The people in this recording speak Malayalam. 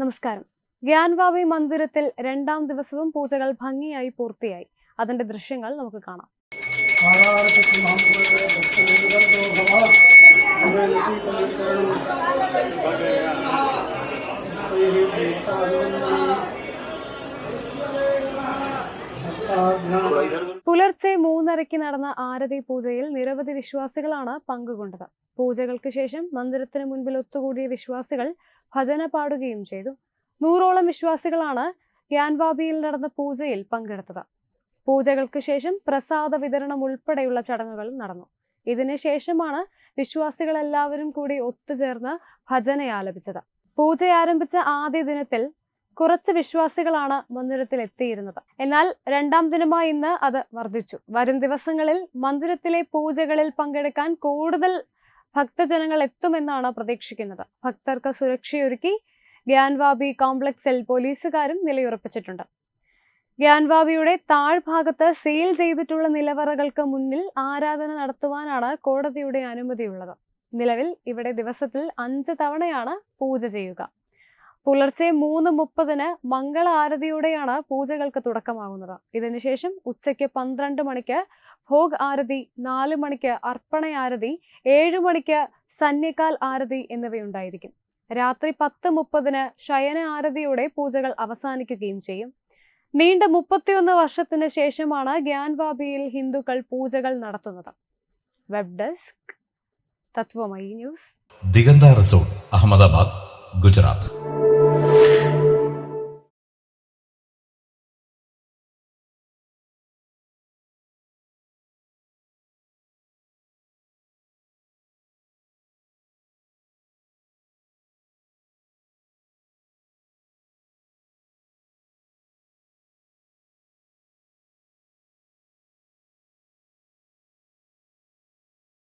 നമസ്കാരം. ഗ്യാൻവാവി മന്ദിരത്തിൽ രണ്ടാം ദിവസവും പൂജകൾ ഭംഗിയായി പൂർത്തിയായി. അതിന്റെ ദൃശ്യങ്ങൾ നമുക്ക് കാണാം. പുലർച്ചെ മൂന്നരയ്ക്ക് നടന്ന ആരതി പൂജയിൽ നിരവധി വിശ്വാസികളാണ് പങ്കുകൊണ്ടത്. പൂജകൾക്ക് ശേഷം മന്ദിരത്തിന് മുൻപിൽ ഒത്തുകൂടിയ വിശ്വാസികൾ ഭജന പാടുകയും ചെയ്തു. നൂറോളം വിശ്വാസികളാണ് ഗ്യാൻവാബിയിൽ നടന്ന പൂജയിൽ പങ്കെടുത്തത്. പൂജകൾക്ക് ശേഷം പ്രസാദ വിതരണം ഉൾപ്പെടെയുള്ള ചടങ്ങുകൾ നടന്നു. ഇതിനുശേഷമാണ് വിശ്വാസികൾ എല്ലാവരും കൂടി ഒത്തുചേർന്ന് ഭജന ആലപിച്ചത് പൂജ ആരംഭിച്ച ആദ്യ ദിനത്തിൽ കുറച്ച് വിശ്വാസികളാണ് മന്ദിരത്തിൽ എത്തിയിരുന്നത് എന്നാൽ രണ്ടാം ദിനമായി ഇന്ന് അത് വർദ്ധിച്ചു. വരും ദിവസങ്ങളിൽ മന്ദിരത്തിലെ പൂജകളിൽ പങ്കെടുക്കാൻ കൂടുതൽ ഭക്തജനങ്ങൾ എത്തുമെന്നാണ് പ്രതീക്ഷിക്കുന്നത്. ഭക്തർക്ക് സുരക്ഷയൊരുക്കി ഗ്യാൻവാബി കോംപ്ലക്സിൽ പോലീസുകാരും നിലയുറപ്പിച്ചിട്ടുണ്ട്. ഗ്യാൻവാബിയുടെ താഴ്ഭാഗത്ത് സീൽ ചെയ്തിട്ടുള്ള നിലവറകൾക്ക് മുന്നിൽ ആരാധന നടത്തുവാനാണ് കോടതിയുടെ അനുമതിയുള്ളത്. നിലവിൽ ഇവിടെ ദിവസത്തിൽ അഞ്ച് തവണയാണ് പൂജ ചെയ്യുക. പുലർച്ചെ മൂന്ന് മുപ്പതിന് മംഗള ആരതിയോടെയാണ് പൂജകൾക്ക് തുടക്കമാകുന്നത്. ഇതിനുശേഷം ഉച്ചയ്ക്ക് പന്ത്രണ്ട് മണിക്ക് ഭോഗ് ആരതി നാല് മണിക്ക് അർപ്പണ ആരതി ഏഴു മണിക്ക് സന്യക്കാൽ ആരതി എന്നിവയുണ്ടായിരിക്കും. രാത്രി പത്ത് മുപ്പതിന് ശയന ആരതിയോടെ പൂജകൾ അവസാനിക്കുകയും ചെയ്യും. നീണ്ട മുപ്പത്തിയൊന്ന് വർഷത്തിന് ശേഷമാണ് ഗ്യാൻവാബിയിൽ ഹിന്ദുക്കൾ പൂജകൾ നടത്തുന്നത്. Web desk Tatwamayi news. Digantha resort Ahmedabad Gujarat.